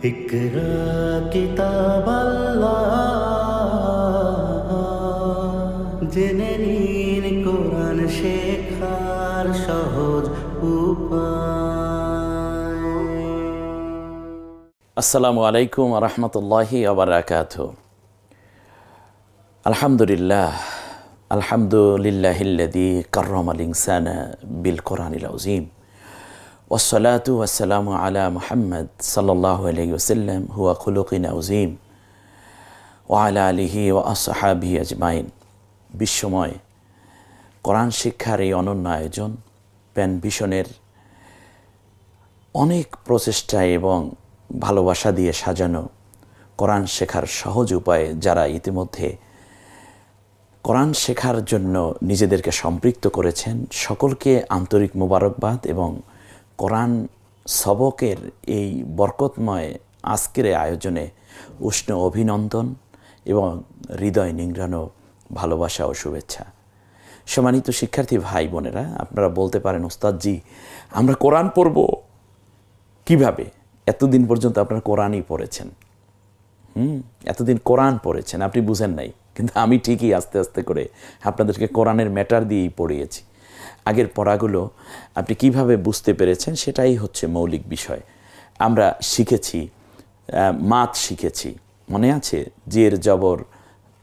اقرا কিতাব জেনে নিন কোরআন শেখার সহজ উপায় আসসালামু আলাইকুম রহমতুল্লাহি আবরাকাত আলহামদুলিল্লাহ আলহামদুলিল্লাহিল্লাদি কার্রম আল ইনসানা বিল কোরআন আজিম ওসলাতু আসসালাম আলা মোহাম্মদ সাল্লাহ আলহিউসাল্লাম হুয়া খুলুকিন আউজিম ও আলা আলিহি ও আসহাবি আজমাইন বিশ্বময় কোরআন শিক্ষার এই অনন্য আয়োজন প্যান ভিশনের অনেক প্রচেষ্টা এবং ভালোবাসা দিয়ে সাজানো কোরআন শেখার সহজ উপায়ে যারা ইতিমধ্যে কোরআন শেখার জন্য নিজেদেরকে সম্পৃক্ত করেছেন, সকলকে আন্তরিক মোবারকবাদ এবং কোরআন সবকের এই বরকতময় আজকের আয়োজনে উষ্ণ অভিনন্দন এবং হৃদয় নিংড়ানো ভালোবাসা ও শুভেচ্ছা। সম্মানিত শিক্ষার্থী ভাই বোনেরা, আপনারা বলতে পারেন, ওস্তাদজি, আমরা কোরআন পড়ব কীভাবে? এতদিন পর্যন্ত আপনারা কোরআনই পড়েছেন। হুম, এতদিন কোরআন পড়েছেন, আপনি বুঝেন নাই। কিন্তু আমি ঠিকই আস্তে আস্তে করে আপনাদেরকে কোরআনের ম্যাটার দিয়েই পড়িয়েছি। আগের পড়াগুলো আপনি কীভাবে বুঝতে পেরেছেন সেটাই হচ্ছে মৌলিক বিষয়। আমরা শিখেছি মাত শিখেছি। মনে আছে? জের জবর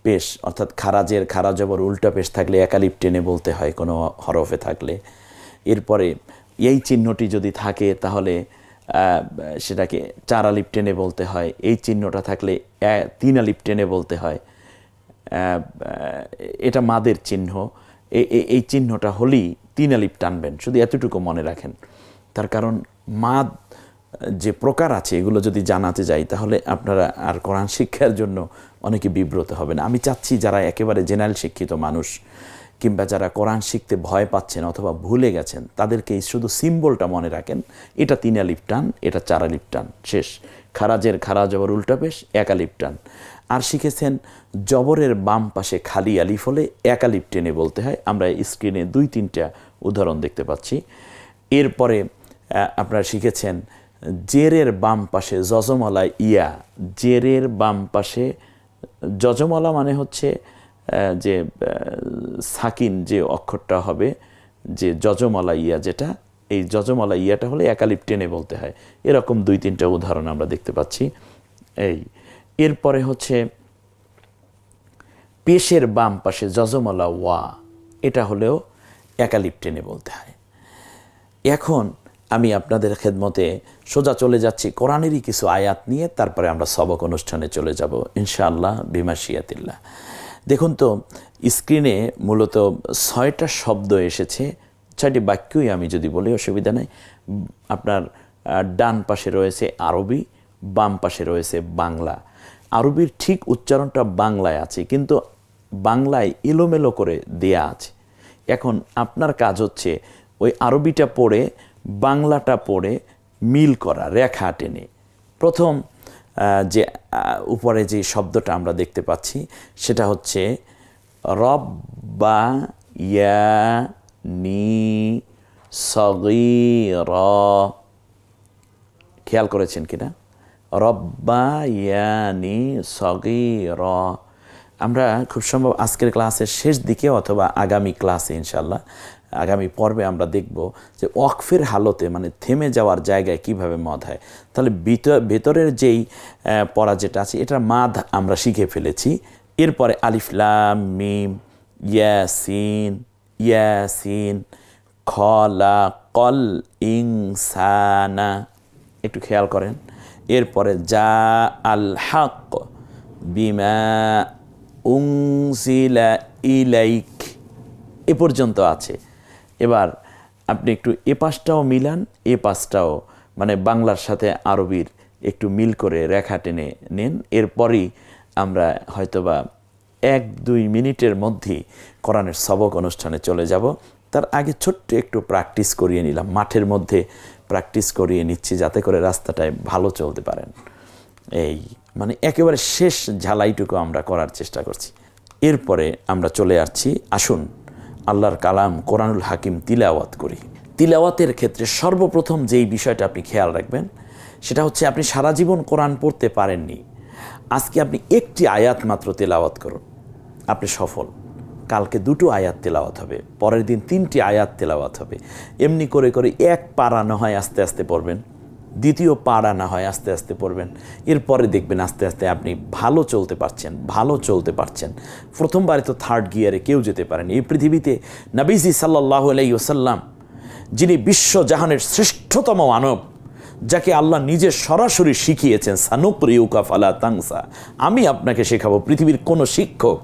পেশ, অর্থাৎ খারাজের খারা জবর উল্টা পেশ থাকলে একালিপ টেনে বলতে হয় কোনো হরফে থাকলে। এরপরে এই চিহ্নটি যদি থাকে তাহলে সেটাকে চার আলিপ টেনে বলতে হয়। এই চিহ্নটা থাকলে তিন আলিপ টেনে বলতে হয়। এটা মাদের চিহ্ন। এই চিহ্নটা হলেই তিন আলিপ টানবেন, শুধু এতটুকু মনে রাখেন। তার কারণ মাদ, যে প্রকার আছে, এগুলো যদি জানাতে যাই, তাহলে আপনারা আর কোরআন শিক্ষার জন্য অনেকে বিব্রত হবেন। আমি চাচ্ছি যারা একেবারে জেনারেল শিক্ষিত মানুষ, কিংবা যারা কোরআন শিখতে ভয় পাচ্ছেন অথবা ভুলে গেছেন, তাদেরকে শুধু সিম্বলটা মনে রাখেন, এটা তিন আলিপ টান, এটা চার আলিপ টান, শেষ। খারাজের খারাজ আবার উল্টা পেশ, এক আলিপ টান। আর শিখেছেন জবরের বাম পাশে খালি আলিফ হলে এক টেনে বলতে হয়। আমরা স্ক্রিনে দুই, তিনটা উদাহরণ দেখতে পাচ্ছি। এরপরে আপনারা শিখেছেন জেরের বাম পাশে যজমলা ইয়া। জেরের বাম পাশে যজমলা মানে হচ্ছে যে সাকিন যে অক্ষরটা হবে, যে যজমলা ইয়া যেটা, এই যজমলা ইয়াটা হলে একালিপ টেনে বলতে হয়। এরকম দুই, তিনটা উদাহরণ আমরা দেখতে পাচ্ছি। এই এরপরে হচ্ছে পেশের বাম পাশে যজমলা ওয়া, এটা হলেও একালিপ টেনে বলতে হয়। এখন আমি আপনাদের খেদমতে সোজা চলে যাচ্ছি, কোরআনেরই কিছু আয়াত নিয়ে তারপরে আমরা সবক অনুষ্ঠানে চলে যাব, ইনশাআল্লাহ, বিমাশিয়াতিল্লাহ। দেখুন তো, স্ক্রিনে মূলত ছয়টা শব্দ এসেছে, ছয়টি বাক্যই আমি যদি বলি, অসুবিধা নেই। আপনার ডান পাশে রয়েছে আরবি, বাম পাশে রয়েছে বাংলা। আরবির ঠিক উচ্চারণটা বাংলায় আছে, কিন্তু বাংলায় এলোমেলো করে দেয়া আছে। এখন আপনার কাজ হচ্ছে ওই আরবিটা পড়ে, বাংলাটা পড়ে মিল করা, রেখা টেনে। প্রথম যে উপরে যে শব্দটা আমরা দেখতে পাচ্ছি, সেটা হচ্ছে রব বা ইয়া নি সগি র খেয়াল করেছেন কিনা? রব্বায়ানি সগীর। আমরা খুব সম্ভব আজকের ক্লাসের শেষ দিকে অথবা আগামী ক্লাসে ইনশাল্লাহ আগামী পর্বে আমরা দেখব যে ওয়াকফের হালতে মানে থেমে যাওয়ার জায়গায় কীভাবে মদ হয়। তাহলে ভিতর, ভেতরের যেই পড়া যেটা আছে এটা মাদ আমরা শিখে ফেলেছি। এরপরে আলিফলাম মিম, ইয়াসিন ইয়াসিন খলা কল ইংসানা একটু খেয়াল করেন। এরপরে যা আল হক বিমা উংসিলা ইলাইক এ পর্যন্ত আছে। এবার আপনি একটু এ পাশটাও মিলান, এ পাশটাও মানে বাংলার সাথে আরবির একটু মিল করে রেখা টেনে নেন। এরপরই আমরা হয়তোবা এক দুই মিনিটের মধ্যেই কোরআনের সবক অনুষ্ঠানে চলে যাব। তার আগে ছোট্ট একটু প্র্যাকটিস করিয়ে নিলাম। মাঠের মধ্যে প্র্যাকটিস করিয়ে নিচ্ছি যাতে করে রাস্তাটায় ভালো চলতে পারেন। এই মানে একেবারে শেষ ঝালাইটুকু আমরা করার চেষ্টা করছি। এরপরে আমরা চলে আসছি। আসুন, আল্লাহর কালাম, কোরআনুল হাকিম তিলাওয়াত করি। তিলাওয়াতের ক্ষেত্রে সর্বপ্রথম যেই বিষয়টা আপনি খেয়াল রাখবেন, সেটা হচ্ছে আপনি সারা জীবন কোরআন পড়তে পারেননি। আজকে আপনি একটি আয়াত মাত্র তেলাওয়াত করুন। আপনি সফল। কালকে দুটো আয়াত তেলাওয়াত হবে, পরের দিন তিনটি আয়াত তেলাওয়াত হবে। এমনি করে করে এক পারা না হয় আস্তে আস্তে পড়বেন, দ্বিতীয় পাড়া না হয় আস্তে আস্তে পড়বেন। এরপরে দেখবেন আস্তে আস্তে আপনি ভালো চলতে পারছেন, ভালো চলতে পারছেন। প্রথমবারে তো থার্ড গিয়ারে কেউ যেতে পারেন। এই পৃথিবীতে নবীজি সাল্লাহ আলাই ওসাল্লাম যিনি বিশ্বজাহানের শ্রেষ্ঠতম মানব, যাকে আল্লাহ নিজে সরাসরি শিখিয়েছেন সানুপ্রিয়ুকা ফালা তাংসা আমি আপনাকে শেখাবো পৃথিবীর কোনো শিক্ষক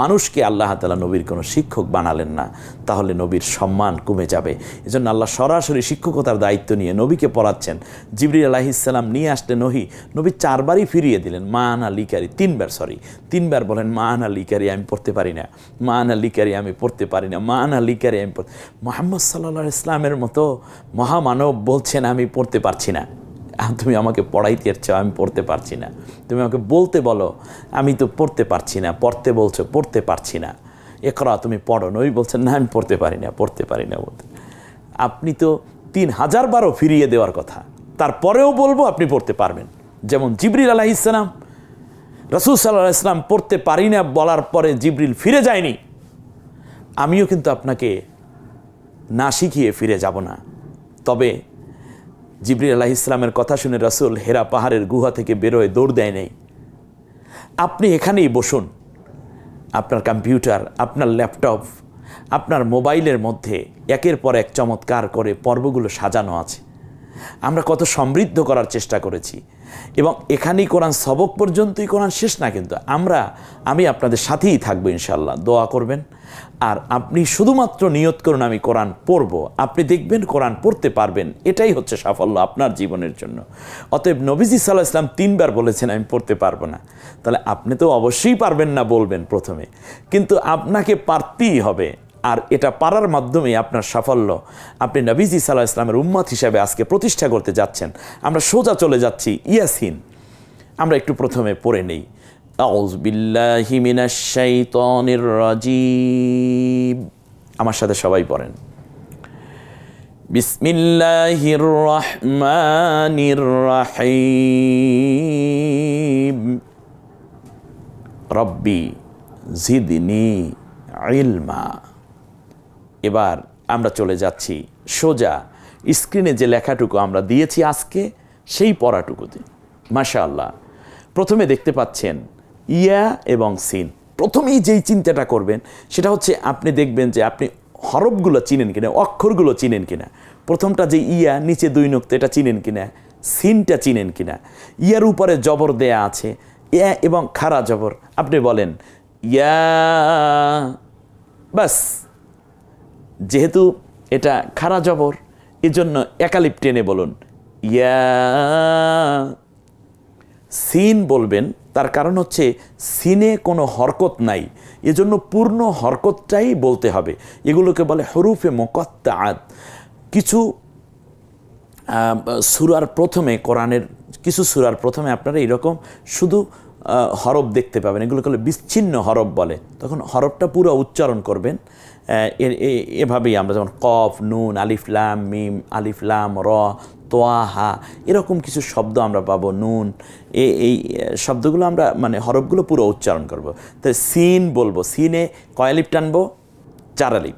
মানুষকে আল্লাহ তালা নবীর কোনো শিক্ষক বানালেন না, তাহলে নবীর সম্মান কমে যাবে। এজন্য আল্লাহ সরাসরি শিক্ষকতার দায়িত্ব নিয়ে নবীকে পড়াচ্ছেন। জিবরি আলাহিসাল্লাম নিয়ে আসলে নহি নবী চারবারই ফিরিয়ে দিলেন মা আনা লিকারি তিনবার সরি তিনবার বলেন মা আনা লিকারি, আমি পড়তে পারি না মা আনা লিকারি, আমি পড়তে পারি না মা আনা লিকারি, আমি পড়তে মোহাম্মদ সাল্লাহ ইসলামের মতো মহামানব বলছেন, আমি পড়তে পারছি না। তুমি আমাকে পড়াইতে চাও আমি পড়তে পারছি না। তুমি আমাকে বলতে বলো, আমি তো পড়তে পারছি না, পড়তে বলছো, পড়তে পারছি না। একরা, তুমি পড়ো। নই বলছেন, না, আমি পড়তে পারি না, পড়তে পারি না বলতে। আপনি তো তিন হাজার বারও ফিরিয়ে দেওয়ার কথা। তারপরেও বলব, আপনি পড়তে পারবেন। যেমন জিবরিল আলাহ ইসলাম রসুল সাল্লাহ ইসলাম পড়তে পারি না বলার পরে জিবরিল ফিরে যায়নি। আমিও কিন্তু আপনাকে না শিখিয়ে ফিরে যাব না। তবে জিবরিল আলাহ ইসলামের কথা শুনে রাসুল হেরা পাহাড়ের গুহা থেকে বেরোয় দৌড় দেয় নেই। আপনি এখানেই বসুন। আপনার কম্পিউটার, আপনার ল্যাপটপ, আপনার মোবাইলের মধ্যে একের পর এক চমৎকার করে পর্বগুলো সাজানো আছে। আমরা কত সমৃদ্ধ করার চেষ্টা করেছি। এবং এখানেই কোরআন সবক পর্যন্তই কোরআন শেষ না কিন্তু আমরা, আমি আপনাদের সাথেই থাকব ইনশাল্লাহ দোয়া করবেন। আর আপনি শুধুমাত্র নিয়ত করুন, আমি কোরআন পড়ব। আপনি দেখবেন কোরআন পড়তে পারবেন। এটাই হচ্ছে সাফল্য আপনার জীবনের জন্য। অতএব নবীজি সাল্লাহ ইসলাম তিনবার বলেছেন, আমি পড়তে পারব না। তাহলে আপনি তো অবশ্যই পারবেন না বলবেন প্রথমে। কিন্তু আপনাকে পারতেই হবে। আর এটা পারার মাধ্যমে আপনার সাফল্য। আপনি নবীজি সাল্লাহ ইসলামের উম্মত হিসাবে আজকে প্রতিষ্ঠা করতে যাচ্ছেন। আমরা সোজা চলে যাচ্ছি ইয়াসিন। আমরা একটু প্রথমে পড়ে নেই। আমার সাথে সবাই পড়েন। বিসমিল্লাহির রহমানির রহিম। রব্বি জিদনি ইলমা। এবার আমরা চলে যাচ্ছি সোজা স্ক্রিনে যে লেখাটুকু আমরা দিয়েছি আজকে, সেই পড়াটুকুতে। মাশা আল্লাহ প্রথমে দেখতে পাচ্ছেন ইয়া এবং সিন। প্রথমেই যেই চিন্তাটা করবেন, সেটা হচ্ছে আপনি দেখবেন যে আপনি হরফগুলো চিনেন কিনা, অক্ষরগুলো চিনেন কিনা। প্রথমটা যে ইয়া, নিচে দুই নোক্ত এটা চিনেন কিনা, সিনটা চিনেন কিনা। ইয়ার উপরে জবর দেয়া আছে, ইয়া এবং খারা জবর। আপনি বলেন, ইয়া, বাস। যেহেতু এটা খারা জবর, এজন্য একালিপ টেনে বলুন। ইয়া সিন বলবেন, তার কারণ হচ্ছে সিনে কোনো হরকত নাই। এজন্য পূর্ণ হরকতটাই বলতে হবে। এগুলোকে বলে হরুফে মোকত্তাদ কিছু সুরার প্রথমে, কোরআনের কিছু সুরার প্রথমে আপনারা এরকম শুধু হরফ দেখতে পাবেন। এগুলোকে বলে বিচ্ছিন্ন হরফ বলে। তখন হরফটা পুরো উচ্চারণ করবেন। এভাবেই আমরা যেমন কফ, নুন আলিফলাম মিম আলিফলাম র, তোয়া, হা, এরকম কিছু শব্দ আমরা পাবো, নুন এই শব্দগুলো আমরা মানে হরফগুলো পুরো উচ্চারণ করব। তাই সিন বলব, সিনে কয় আলিফ টানবো? চার আলিফ।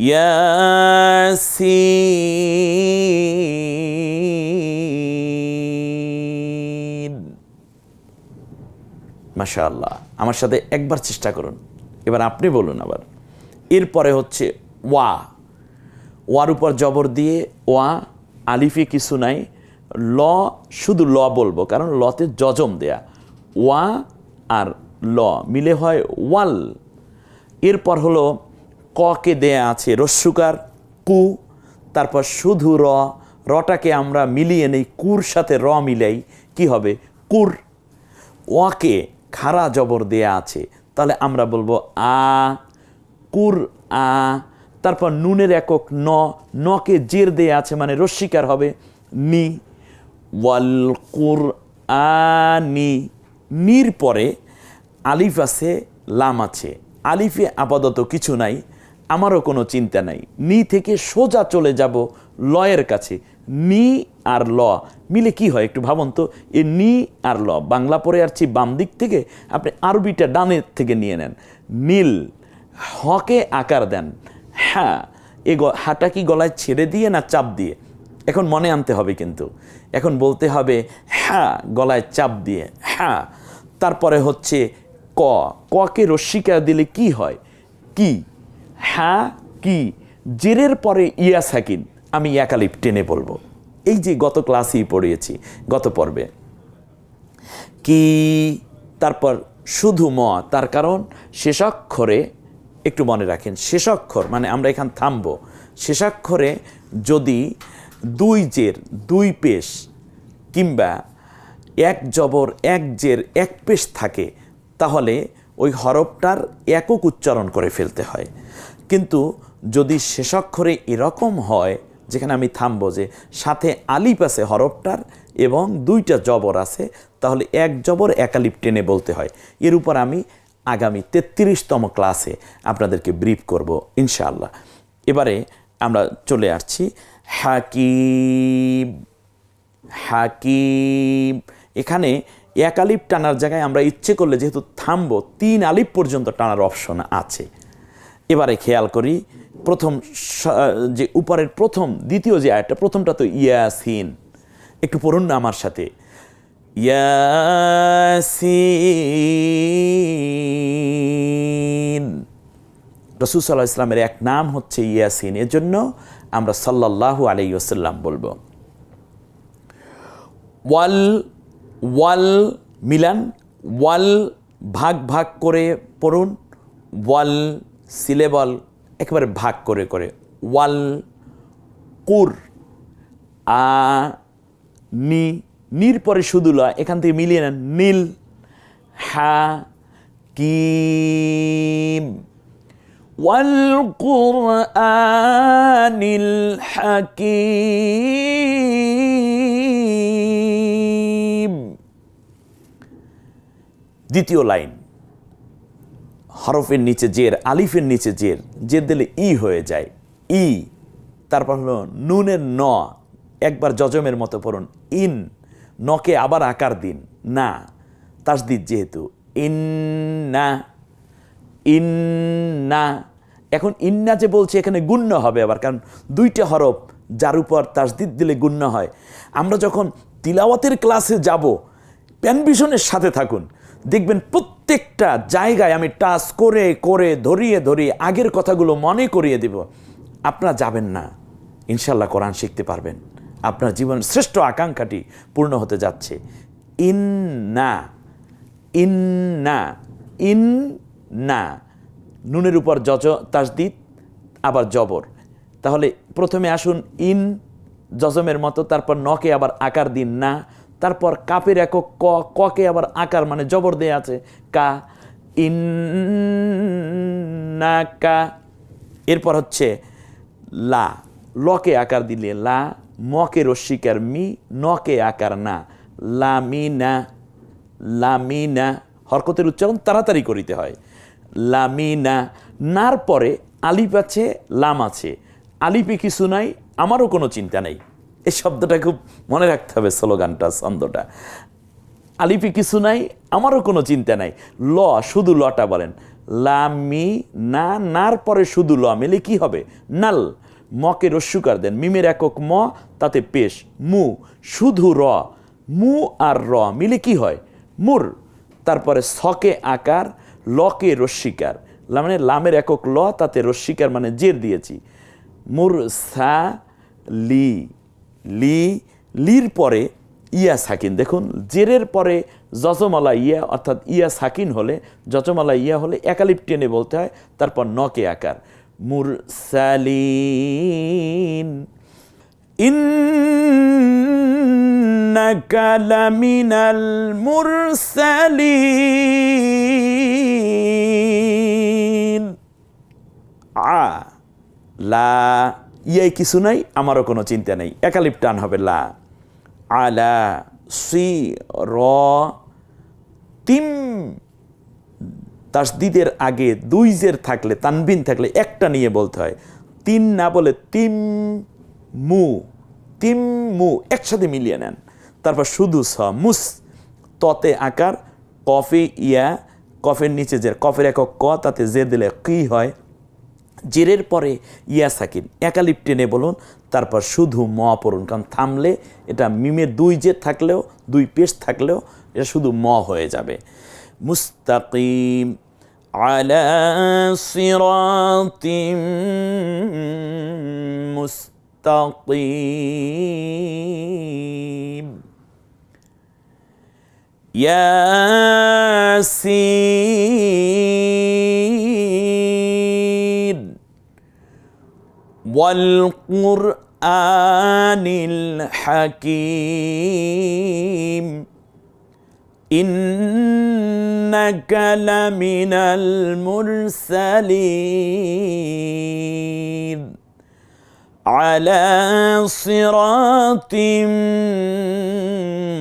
ইয়াসিন। মাশা আল্লাহ আমার সাথে একবার চেষ্টা করুন। এবার আপনি বলুন আবার। এরপরে হচ্ছে ওয়া। ওয়ার উপর জবর দিয়ে ওয়া, আলিফে কিছু নাই। ল, শুধু ল বলব, কারণ লতে জজম দেয়া। ওয়া আর ল, মিলে হয় ওয়াল। এরপর হলো ককে দেয়া আছে, রস্যুকার, কু। তারপর শুধু র, রটাকে আমরা মিলিয়ে নেই, কুর সাথে র মিলাই, কি হবে? কুর। ওয়াকে খাড়া জবর দেয়া আছে। তাহলে আমরা বলব আ কুর, আ, তারপর নুনের একক ন, নকে জের দেয়া আছে মানে রস্বীকার হবে নি ওয়াল কুর আনি নির পরে আলিফ আছে, লাম আছে। আলিফে আপাতত কিছু নাই, আমারও কোনো চিন্তা নাই। নি থেকে সোজা চলে যাব লয়ের কাছে নি আর ল। মিলে কি হয় একটু ভাবুন তো, এ নি আর ল। বাংলা পরে আসছি বাম দিক থেকে, আপনি আরবিটা ডানের থেকে নিয়ে নেন। নীল হকে আকার দেন। হ্যাঁ এ হাটা কি গলায় ছেড়ে দিয়ে না চাপ দিয়ে? এখন মনে আনতে হবে কিন্তু। এখন বলতে হবে হ্যাঁ গলায় চাপ দিয়ে। হ্যাঁ তারপরে হচ্ছে ক। ককে রস্বীকার দিলে কি হয়? কি? হ্যাঁ কি? জেরের পরে ইয়া সাকিন। আমি একালিপ টেনে বলব। এই যে গত ক্লাসেই পড়িয়েছি, গত পর্বে। কি? তারপর শুধু ম, তার কারণ শেষাক্ষরে একটু মনে রাখেন, শেষাক্ষর মানে আমরা এখান থামবো। শেষাক্ষরে যদি দুই জের, দুই পেশ, কিংবা এক জবর, এক জের, এক পেশ থাকে, তাহলে ওই হরফটার একক উচ্চারণ করে ফেলতে হয়। কিন্তু যদি শেষাক্ষরে এরকম হয়, যেখানে আমি থামবো যে সাথে আলিপ আছে হরফটার এবং দুইটা জবর আছে, তাহলে এক জবর, এক আলিপ টেনে বলতে হয়। এর উপর আমি আগামী তেত্রিশতম ক্লাসে আপনাদেরকে ব্রিফ করব, ইনশাআল্লাহ। এবারে আমরা চলে আসছি হাকিব হাকিম। এখানে এক আলিপ টানার জায়গায় আমরা ইচ্ছে করলে যেহেতু থামবো, তিন আলিপ পর্যন্ত টানার অপশন আছে। এবারে খেয়াল করি, প্রথম যে উপরের প্রথম, দ্বিতীয় যে আয়টা প্রথমটা তো ইয়াসিন। একটু পড়ুন না আমার সাথে। ইয়াসিন। রসুল সাল্লাহ ইসলামের এক নাম হচ্ছে ইয়াসিন। এর জন্য আমরা সাল্লাল্লাহু আলাইহি ওয়াসাল্লাম বলব। ওয়াল ওয়াল মিলান, ওয়াল ভাগ ভাগ করে পড়ুন, ওয়াল সিলেবল একেবারে ভাগ করে করে। ওয়াল কুর, আ, নি নির পরে শুধু লয় এখান থেকে মিলিয়ে নেন নীল হা কিম والقرآن الحكيم দ্বিতীয় লাইন হরফের নিচে জের আলিফের নিচে জের জের দিলে ই হয়ে যায় ই তারপর হলো নুনের ন একবার যজমের মতো পড়ুন ইন নকে আবার আকার দিন। না, তাসদিদ যেহেতু। ইন না ইন্না। এখন ইন্না যে বলছে, এখানে গুণ্য হবে আবার, কারণ দুইটা হরফ, যার উপর তাসদিদ দিলে গুণ্য হয়। আমরা যখন তিলাওয়াতের ক্লাসে যাব, প্যানভিশনের সাথে থাকুন। দেখবেন প্রত্যেকটা জায়গায় আমি টাচ করে করে, ধরিয়ে ধরিয়ে আগের কথাগুলো মনে করিয়ে দেব। আপনারা যাবেন না। ইনশাল্লাহ কোরআন শিখতে পারবেন। আপনার জীবনের শ্রেষ্ঠ আকাঙ্ক্ষাটি পূর্ণ হতে যাচ্ছে। ইন না ইন না ইন না নুনের উপর যজ তাসদিদ আবার জবর। তাহলে প্রথমে আসুন ইন জজমের মতো, তারপর নকে আবার আকার দিন না। তারপর কাপের একক ক, ককে আবার আকার মানে জবর দেয়া আছে। কা ইন না কা। এরপর হচ্ছে লা, লকে আকার দিলে লা। মকে রস্বীকার মি নকে আকার না লামিনা লামিনা হরকতের উচ্চারণ তাড়াতাড়ি করিতে হয় লামিনা নার পরে আলিপ আছে লাম আছে আলিপে কিছু নাই আমারও কোনো চিন্তা নেই এই শব্দটা খুব মনে রাখতে হবে স্লোগানটা ছন্দটা আলিপি কিছু নাই আমারও কোনো চিন্তা নাই ল শুধু লটা বলেন লামি না নার পরে শুধু ল মিলে কি হবে নাল মকে রস্যুকার দেন। মিমের একক ম, তাতে পেশ। মু, শুধু র। মু আর র মিলে কি হয়? মুর। তারপরে সকে আকার, লকে রস্বীকার। লা মানে লামের একক ল, তাতে রস্বীকার মানে জের দিয়েছি। মুর সা, লি। লি, লির পরে ইয়া সাকিন। দেখুন, জেরের পরে যজমালা ইয়া, অর্থাৎ ইয়া সাকিন হলে, যজমালা ইয়া হলে একালিপ টেনে বলতে হয়, তারপর নকে আকার। মুরসালিন إنك لمن المرسلين আ লা ইয়াই কিছু নাই আমারও কোনো চিন্তা নেই একালিপ টান হবে লা আলা সি র তিম তাসদিদের আগে দুই জের থাকলে, তানবিন থাকলে একটা নিয়ে বলতে হয়। তিন না বলে তিম মু তিম মু একসাথে মিলিয়ে নেন। তারপর শুধু স, মুস, ততে আকার, কফে, ইয়া, কফের নিচে জের। কফের একক ক, তাতে জের দিলে কি হয়? জেরের পরে ইয়া সাকিন একালিপ টেনে বলুন, তারপর শুধু ম পড়ুন। কারণ থামলে এটা মিমের দুই জের থাকলেও, দুই পেশ থাকলেও, এটা শুধু ম হয়ে যাবে। مستقيم على صراط مستقيم. ياسين والقرآن الحكيم. إنك لمن المرسلين على صراط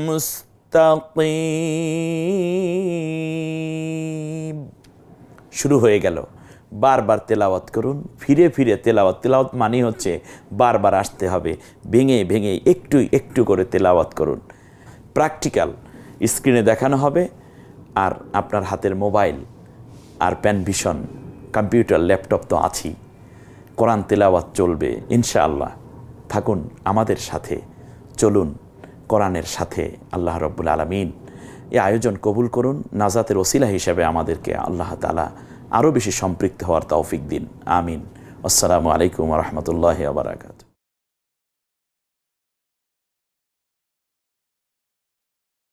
মুস্তাকিম শুরু হয়ে গেল বারবার তেলাওয়াত করুন ফিরে ফিরে তেলাওয়াত তেলাওয়াত মানেই হচ্ছে বারবার আসতে হবে ভেঙে ভেঙে একটু একটু করে তেলাওয়াত করুন প্র্যাকটিক্যাল স্ক্রিনে দেখানো হবে আর আপনার হাতের মোবাইল আর প্যান ভিশন কম্পিউটার, ল্যাপটপ তো আছেই। কোরআন তেলাওয়াত চলবে, ইনশাআল্লাহ। থাকুন আমাদের সাথে, চলুন কোরআনের সাথে, আল্লাহ রব্বুল আলমিন। এই আয়োজন কবুল করুন, নাজাতের ওসিলা হিসেবে আমাদেরকে আল্লাহ তালা আরও বেশি সম্পৃক্ত হওয়ার তৌফিক দিন। আমিন। আসসালামু আলাইকুম রহমতুল্লাহ আবরাকাত